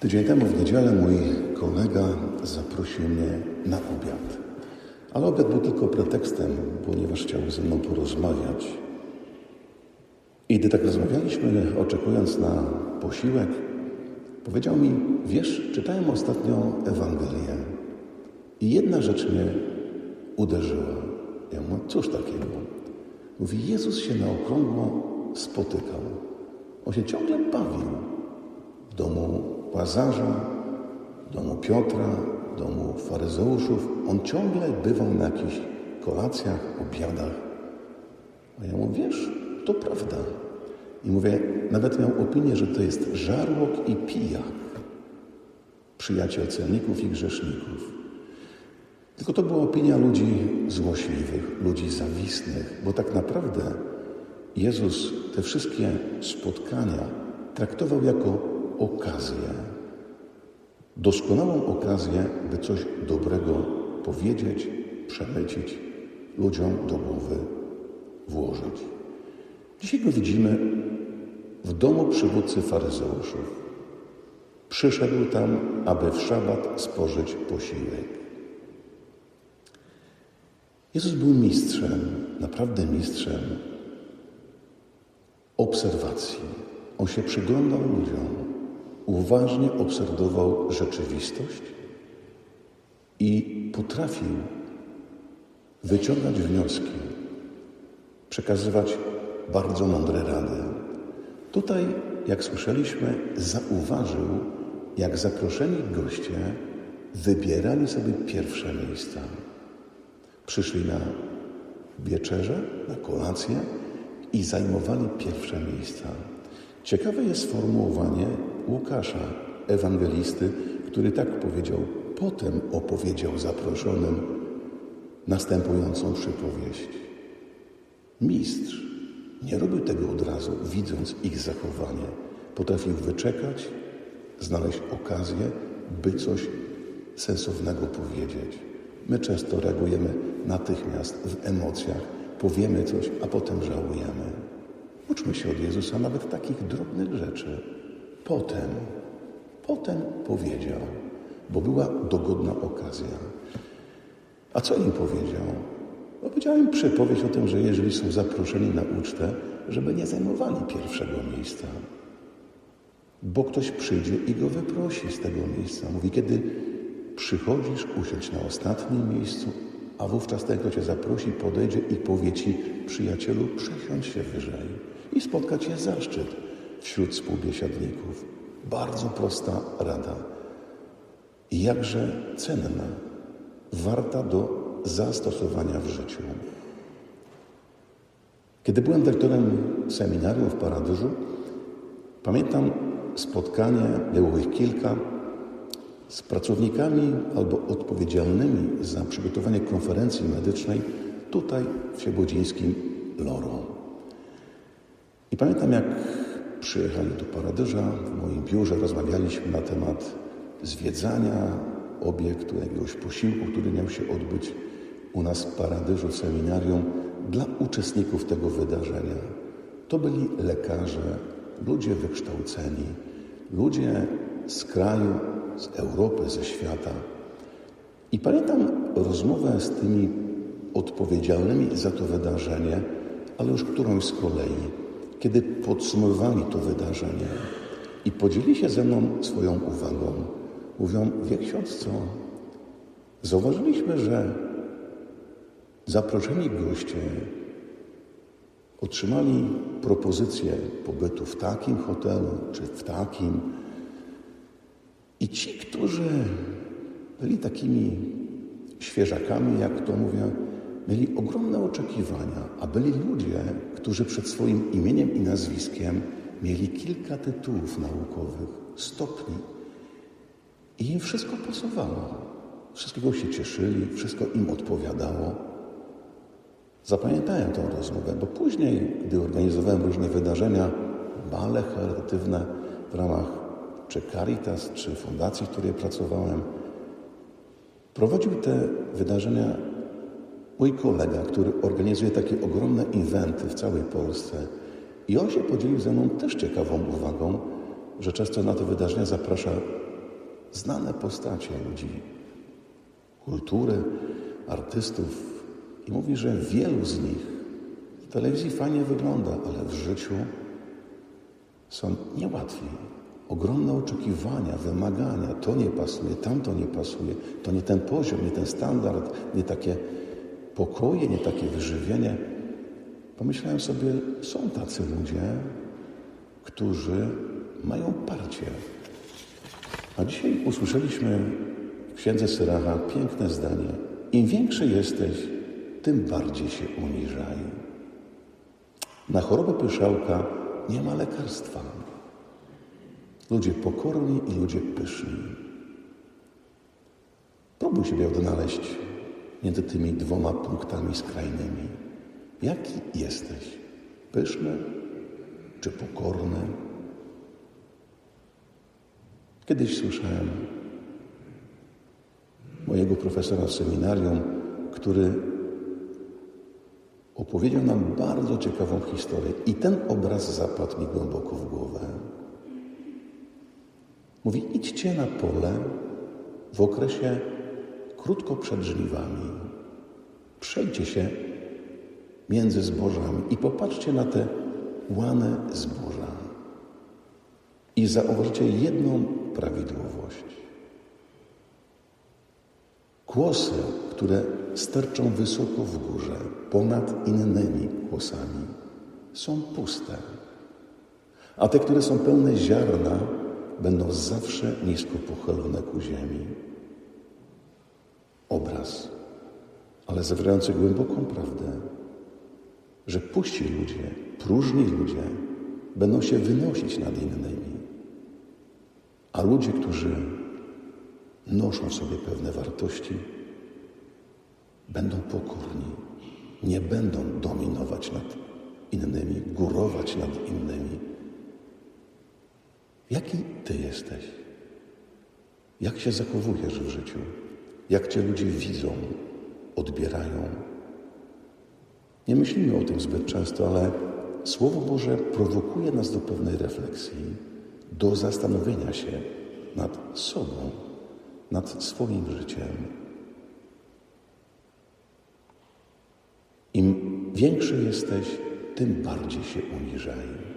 Tydzień temu w niedzielę mój kolega zaprosił mnie na obiad. Ale obiad był tylko pretekstem, ponieważ chciał ze mną porozmawiać. I gdy tak rozmawialiśmy, oczekując na posiłek, powiedział mi: Wiesz, czytałem ostatnio Ewangelię i jedna rzecz mnie uderzyła. Ja mówię: Cóż takiego? Mówi: Jezus się na okrągło spotykał. On się ciągle bawił w domu Łazarza, domu Piotra, domu faryzeuszów. On ciągle bywał na jakichś kolacjach, obiadach. A ja mówię, wiesz, to prawda. I mówię, nawet miał opinię, że to jest żarłok i pijak, przyjaciel celników i grzeszników. Tylko to była opinia ludzi złośliwych, ludzi zawistnych, bo tak naprawdę Jezus te wszystkie spotkania traktował jako okazję, doskonałą okazję, by coś dobrego powiedzieć, przelecić, ludziom do głowy włożyć. Dzisiaj go widzimy w domu przywódcy faryzeuszów. Przyszedł tam, aby w szabat spożyć posiłek. Jezus był mistrzem, naprawdę mistrzem obserwacji. On się przyglądał ludziom, uważnie obserwował rzeczywistość i potrafił wyciągać wnioski, przekazywać bardzo mądre rady. Tutaj, jak słyszeliśmy, zauważył, jak zaproszeni goście wybierali sobie pierwsze miejsca. Przyszli na wieczerze, na kolację i zajmowali pierwsze miejsca. Ciekawe jest sformułowanie Łukasza, ewangelisty, który tak powiedział. Potem opowiedział zaproszonym następującą przypowieść. Mistrz nie robił tego od razu, widząc ich zachowanie. Potrafił wyczekać, znaleźć okazję, by coś sensownego powiedzieć. My często reagujemy natychmiast w emocjach, powiemy coś, a potem żałujemy. Uczmy się od Jezusa nawet takich drobnych rzeczy. Potem, potem powiedział, bo była dogodna okazja. A co im powiedział? Powiedział im przypowieść o tym, że jeżeli są zaproszeni na ucztę, żeby nie zajmowali pierwszego miejsca. Bo ktoś przyjdzie i go wyprosi z tego miejsca. Mówi, kiedy przychodzisz, usiądź na ostatnim miejscu, a wówczas ten, kto cię zaprosi, podejdzie i powie ci, przyjacielu, przesiądź się wyżej i spotkać cię zaszczyt wśród współbiesiadników. Bardzo prosta rada. I jakże cenna, warta do zastosowania w życiu. Kiedy byłem dyrektorem seminarium w Paradyżu, pamiętam spotkanie, było ich kilka, z pracownikami albo odpowiedzialnymi za przygotowanie konferencji medycznej tutaj w Siebodzińskim Loro. I pamiętam, jak przyjechali do Paradyża, w moim biurze rozmawialiśmy na temat zwiedzania obiektu, jakiegoś posiłku, który miał się odbyć u nas w Paradyżu, w seminarium dla uczestników tego wydarzenia. To byli lekarze, ludzie wykształceni, ludzie z kraju, z Europy, ze świata. I pamiętam rozmowę z tymi odpowiedzialnymi za to wydarzenie, ale już którąś z kolei, kiedy podsumowywali to wydarzenie i podzielili się ze mną swoją uwagą. Mówią, wie ksiądz co? Zauważyliśmy, że zaproszeni goście otrzymali propozycję pobytu w takim hotelu czy w takim. I ci, którzy byli takimi świeżakami, jak to mówię, mieli ogromne oczekiwania, a byli ludzie, którzy przed swoim imieniem i nazwiskiem mieli kilka tytułów naukowych, stopni. I im wszystko pasowało. Wszystkiego się cieszyli, wszystko im odpowiadało. Zapamiętałem tę rozmowę, bo później, gdy organizowałem różne wydarzenia, bale charytatywne w ramach czy Caritas, czy fundacji, w której pracowałem, prowadził te wydarzenia mój kolega, który organizuje takie ogromne inwenty w całej Polsce. I on się podzielił ze mną też ciekawą uwagą, że często na te wydarzenia zaprasza znane postacie ludzi kultury, artystów i mówi, że wielu z nich w telewizji fajnie wygląda, ale w życiu są niełatwi. Ogromne oczekiwania, wymagania, to nie pasuje, tamto nie pasuje, to nie ten poziom, nie ten standard, nie takie pokoje, nie takie wyżywienie. Pomyślałem sobie, są tacy ludzie, którzy mają parcie. A dzisiaj usłyszeliśmy w księdze Syracha piękne zdanie. Im większy jesteś, tym bardziej się uniżaj. Na chorobę pyszałka nie ma lekarstwa. Ludzie pokorni i ludzie pyszni. Próbuj siebie odnaleźć między tymi dwoma punktami skrajnymi. Jaki jesteś? Pyszny czy pokorny? Kiedyś słyszałem mojego profesora w seminarium, który opowiedział nam bardzo ciekawą historię i ten obraz zapadł mi głęboko w głowę. Mówi, idźcie na pole w okresie krótko przed żniwami. Przejdźcie się między zbożami i popatrzcie na te łane zboża. I zauważycie jedną prawidłowość. Kłosy, które sterczą wysoko w górze, ponad innymi kłosami, są puste. A te, które są pełne ziarna, będą zawsze nisko pochylone ku ziemi. Obraz, ale zawierający głęboką prawdę, że puści ludzie, próżni ludzie będą się wynosić nad innymi, a ludzie, którzy noszą w sobie pewne wartości, będą pokorni, nie będą dominować nad innymi, górować nad innymi. Jaki Ty jesteś? Jak się zachowujesz w życiu? Jak Cię ludzie widzą, odbierają? Nie myślimy o tym zbyt często, ale Słowo Boże prowokuje nas do pewnej refleksji, do zastanowienia się nad sobą, nad swoim życiem. Im większy jesteś, tym bardziej się uniżaj.